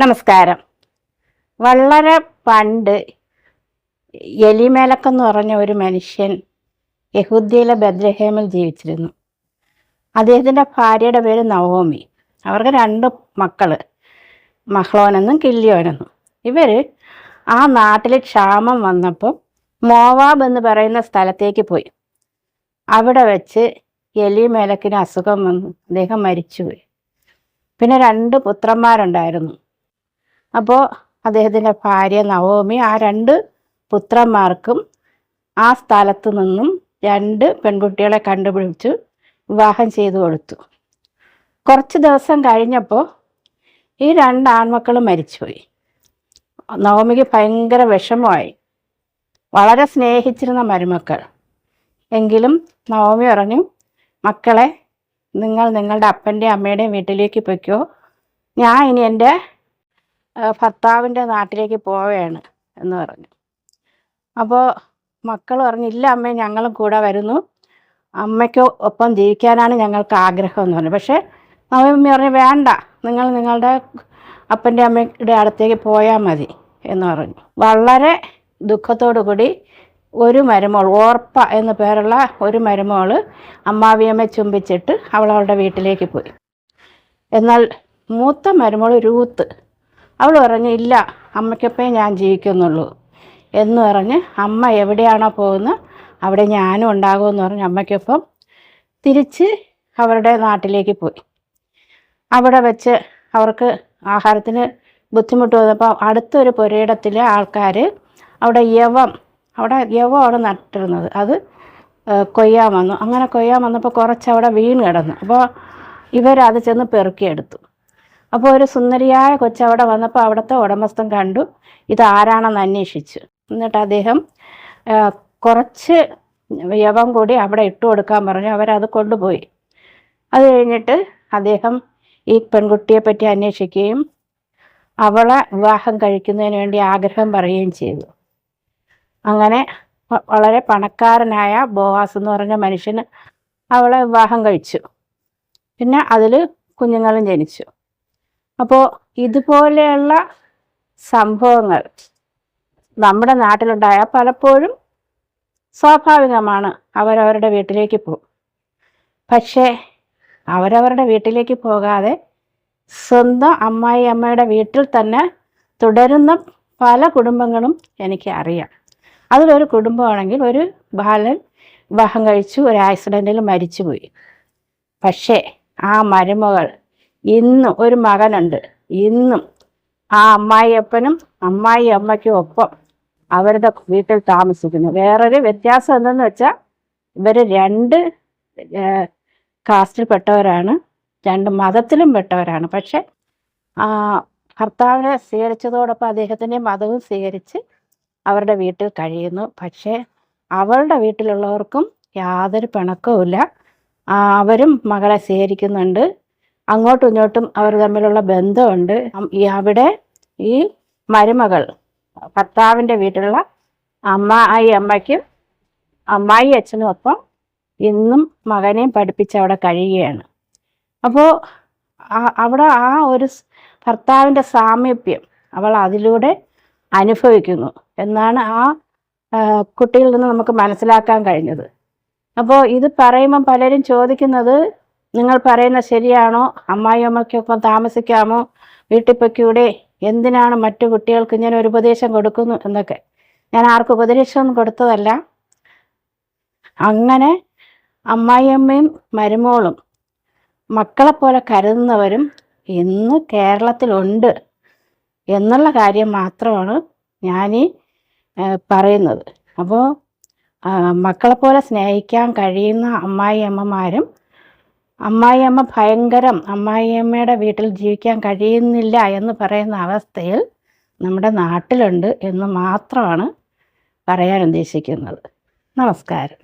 നമസ്കാരം. വളരെ പണ്ട് എലിമേലക്കെന്ന് പറഞ്ഞ ഒരു മനുഷ്യൻ യഹൂദ്യയിലെ ബദ്രഹേമിൽ ജീവിച്ചിരുന്നു. അദ്ദേഹത്തിന്റെ ഭാര്യയുടെ പേര് നവോമി. അവർക്ക് രണ്ട് മക്കൾ മഹ്ലോനെന്നും കില്ലിയോനെന്നും. ഇവർ ആ നാട്ടിൽ ക്ഷാമം വന്നപ്പോൾ മോവാബ് എന്ന് പറയുന്ന സ്ഥലത്തേക്ക് പോയി. അവിടെ വെച്ച് എലിമേലക്കിന് അസുഖം വന്നു. അദ്ദേഹം മരിച്ചുപോയി. പിന്നെ രണ്ട് പുത്രന്മാരുണ്ടായിരുന്നു. അപ്പോൾ അദ്ദേഹത്തിന്റെ ഭാര്യ നവോമി ആ രണ്ട് പുത്രന്മാർക്കും ആ സ്ഥലത്ത് നിന്നും രണ്ട് പെൺകുട്ടികളെ കണ്ടുപിടിച്ച് വിവാഹം ചെയ്തു കൊടുത്തു. കുറച്ച് ദിവസം കഴിഞ്ഞപ്പോൾ ഈ രണ്ട് ആൺമക്കളും മരിച്ചുപോയി. നവമിക്ക് ഭയങ്കര വിഷമമായി. വളരെ സ്നേഹിച്ചിരുന്ന മരുമക്കൾ. എങ്കിലും നവമി പറഞ്ഞു മക്കളെ നിങ്ങൾ നിങ്ങളുടെ അപ്പന്റെയും അമ്മയുടെയും വീട്ടിലേക്ക് പൊയ്ക്കോ. ഞാൻ ഇനി എന്റെ ഭർത്താവിന്റെ നാട്ടിലേക്ക് പോവുകയാണ് എന്ന് പറഞ്ഞു. അപ്പോൾ മക്കൾ പറഞ്ഞു ഇല്ല അമ്മേ ഞങ്ങളും കൂടെ വരുന്നു. അമ്മയ്ക്ക് ഒപ്പം ജീവിക്കാനാണ് ഞങ്ങൾക്ക് ആഗ്രഹം എന്ന് പറഞ്ഞു. പക്ഷേ നവമി പറഞ്ഞു വേണ്ട നിങ്ങൾ നിങ്ങളുടെ അപ്പന്റെ അമ്മയുടെ അടുത്തേക്ക് പോയാൽ മതി എന്ന് പറഞ്ഞു. വളരെ ദുഃഖത്തോടു കൂടി ഒരു മരുമോൾ ഓർപ്പ എന്ന പേരുള്ള ഒരു മരുമോൾ അമ്മാവിയമ്മ ചുംബിച്ചിട്ട് അവൾ അവളുടെ വീട്ടിലേക്ക് പോയി. എന്നാൽ മൂത്ത മരുമോൾ രൂത്ത് അവൾ പറഞ്ഞു ഇല്ല അമ്മയ്ക്കൊപ്പേ ഞാൻ ജീവിക്കുന്നുള്ളൂ. എന്ന് പറഞ്ഞ് അമ്മ എവിടെയാണോ പോകുന്നത് അവിടെ ഞാനും ഉണ്ടാകുമെന്ന് പറഞ്ഞ് അമ്മയ്ക്കൊപ്പം തിരിച്ച് അവരുടെ നാട്ടിലേക്ക് പോയി. അവിടെ വെച്ച് അവർക്ക് ആഹാരത്തിന് ബുദ്ധിമുട്ട് വന്നപ്പോൾ അടുത്തൊരു പുരയിടത്തിലെ ആൾക്കാർ അവിടെ യവം അവിടെ യവമാണ് നട്ടിരുന്നത്. അത് കൊയ്യാൻ വന്നു. അങ്ങനെ കൊയ്യാൻ വന്നപ്പോൾ കുറച്ച് അവിടെ വീണ് കിടന്നു. അപ്പോൾ ഇവരത് ചെന്ന് പെറുക്കിയെടുത്തു. അപ്പോൾ ഒരു സുന്ദരിയായ കൊച്ചവിടെ വന്നപ്പോൾ അവിടുത്തെ ഉടമസ്ഥൻ കണ്ടു. ഇത് ആരാണെന്ന് അന്വേഷിച്ചു. എന്നിട്ട് അദ്ദേഹം കുറച്ച് യവം കൂടി അവിടെ ഇട്ട് കൊടുക്കാൻ പറഞ്ഞു. അവരത് കൊണ്ടുപോയി. അത് കഴിഞ്ഞിട്ട് അദ്ദേഹം ഈ പെൺകുട്ടിയെ പറ്റി അന്വേഷിക്കുകയും അവളെ വിവാഹം കഴിക്കുന്നതിന് വേണ്ടി ആഗ്രഹം പറയുകയും ചെയ്തു. അങ്ങനെ വളരെ പണക്കാരനായ ബോവാസ് എന്ന് പറഞ്ഞ മനുഷ്യന് അവളെ വിവാഹം കഴിച്ചു. പിന്നെ അതിൽ കുഞ്ഞുങ്ങളും ജനിച്ചു. അപ്പോൾ ഇതുപോലെയുള്ള സംഭവങ്ങൾ നമ്മുടെ നാട്ടിലുണ്ടായാൽ പലപ്പോഴും സ്വാഭാവികമാണ് അവരവരുടെ വീട്ടിലേക്ക് പോകും. പക്ഷേ അവരവരുടെ വീട്ടിലേക്ക് പോകാതെ സ്വന്തം അമ്മായി അമ്മയുടെ വീട്ടിൽ തന്നെ തുടരുന്ന പല കുടുംബങ്ങളും എനിക്ക് അറിയാം. അതിലൊരു കുടുംബമാണെങ്കിൽ ഒരു ബാലൻ വിവാഹം കഴിച്ചു ഒരു ആക്സിഡന്റിൽ മരിച്ചുപോയി. പക്ഷേ ആ മരുമകൾ ഇന്നും ഒരു മകനുണ്ട്. ഇന്നും ആ അമ്മായിയപ്പനും അമ്മായി അമ്മയ്ക്കും ഒപ്പം അവരുടെ വീട്ടിൽ താമസിക്കുന്നു. വേറൊരു വ്യത്യാസം എന്തെന്ന് വെച്ചാൽ ഇവർ രണ്ട് കാസ്റ്റിൽപ്പെട്ടവരാണ് രണ്ട് മതത്തിലും പെട്ടവരാണ്. പക്ഷെ ഭർത്താവിനെ സ്വീകരിച്ചതോടൊപ്പം അദ്ദേഹത്തിന്റെ മതവും സ്വീകരിച്ച് അവരുടെ വീട്ടിൽ കഴിയുന്നു. പക്ഷേ അവളുടെ വീട്ടിലുള്ളവർക്കും യാതൊരു പിണക്കവുമില്ല. അവരും മകളെ സ്വീകരിക്കുന്നുണ്ട്. അങ്ങോട്ടും ഇങ്ങോട്ടും അവർ തമ്മിലുള്ള ബന്ധമുണ്ട്. അവിടെ ഈ മരുമകൾ ഭർത്താവിന്റെ വീട്ടിലുള്ള അമ്മായി അമ്മയ്ക്കും അമ്മായി അച്ഛനും ഒപ്പം ഇന്നും മകനെയും പഠിപ്പിച്ച് അവിടെ കഴിയുകയാണ്. അപ്പോൾ അവിടെ ആ ഒരു ഭർത്താവിന്റെ സാമീപ്യം അവൾ അതിലൂടെ അനുഭവിക്കുന്നു എന്നാണ് ആ കുട്ടിയിൽ നിന്ന് നമുക്ക് മനസ്സിലാക്കാൻ കഴിഞ്ഞത്. അപ്പോൾ ഇത് പറയുമ്പം പലരും ചോദിക്കുന്നത് നിങ്ങൾ പറയുന്ന ശരിയാണോ? അമ്മായിയമ്മയ്ക്കൊപ്പം താമസിക്കാമോ? വീട്ടിൽ എന്തിനാണ് മറ്റു കുട്ടികൾക്ക് ഞാൻ ഒരു ഉപദേശം കൊടുക്കുന്നു എന്നൊക്കെ? ഞാൻ ആർക്കും ഉപദേശമൊന്നും കൊടുത്തതല്ല. അങ്ങനെ അമ്മായിയമ്മയും മരുമോളും മക്കളെപ്പോലെ കരുതുന്നവരും ഇന്ന് കേരളത്തിലുണ്ട് എന്നുള്ള കാര്യം മാത്രമാണ് ഞാൻ പറയുന്നത്. അപ്പോൾ മക്കളെപ്പോലെ സ്നേഹിക്കാൻ കഴിയുന്ന അമ്മായി അമ്മമാരും അമ്മായിയമ്മ ഭയങ്കരം അമ്മായിയമ്മയുടെ വീട്ടിൽ ജീവിക്കാൻ കഴിയുന്നില്ല എന്ന് പറയുന്ന അവസ്ഥയിൽ നമ്മുടെ നാട്ടിലുണ്ട് എന്ന് മാത്രമാണ് പറയാൻ ഉദ്ദേശിക്കുന്നത്. നമസ്കാരം.